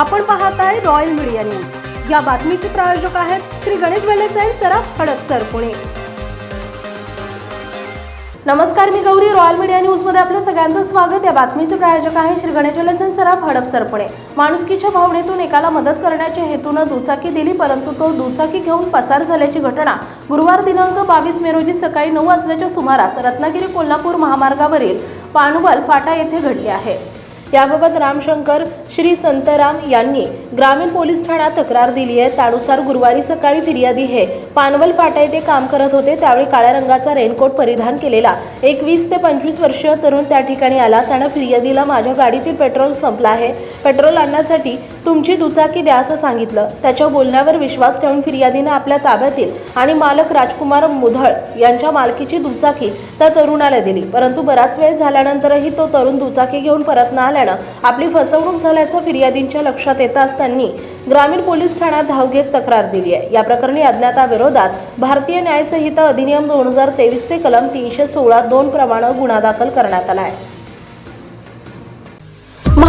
आपण पाहत आहे रॉयल मीडिया न्यूज या बातमीचे प्रायोजक आहेत श्री गणेश वेलेसाई अँड सराफ हडपसर पुणे. नमस्कार मी गौरी. रॉयल मीडिया न्यूजमध्ये आपलं सगळ्यांचं स्वागत. या बातमीचे प्रायोजक आहे श्री गणेश वेलेस सराफ हडप सरपणे माणुसकीच्या भावनेतून एकाला मदत करण्याच्या हेतूनं दुचाकी दिली परंतु तो दुचाकी घेऊन पसार झाल्याची घटना गुरुवार दिनांक बावीस मे रोजी सकाळी नऊ वाजल्याच्या सुमारास रत्नागिरी कोल्हापूर महामार्गावरील पानवल फाटा येथे घडली आहे. याबाबत रामशंकर श्री संतराम यांनी ग्रामीण पोलीस ठाण्यात तक्रार दिली आहे. त्यानुसार गुरुवारी सकाळी फिर्यादी हे पानवल फाटा येथे काम करत होते. त्यावेळी काळ्या रंगाचा रेनकोट परिधान केलेला एक वीस ते पंचवीस वर्षीय तरुण त्या ठिकाणी आला. त्यानं फिर्यादीला माझ्या गाडीतील पेट्रोल संपलं आहे. पेट्रोल आणण्यासाठी तुमची दुचाकी द्या असं सांगितलं. त्याच्या बोलण्यावर विश्वास ठेवून फिर्यादीनं आपल्या ताब्यातील आणि मालक राजकुमार मुधळ यांच्या मालकीची दुचाकी त्या तरुणाला दिली. परंतु बराच वेळ झाल्यानंतरही तो तरुण दुचाकी घेऊन परत न आल्यानं आपली फसवणूक झाल्याचं फिर्यादींच्या लक्षात येताच त्यांनी ग्रामीण पोलीस ठाण्यात धाव घेत तक्रार दिली आहे. या प्रकरणी अज्ञाताविरोधात भारतीय न्यायसंहिता अधिनियम दोन हजार तेवीसचे कलम तीनशे सोळा दोन प्रमाणे गुन्हा दाखल करण्यात आला आहे.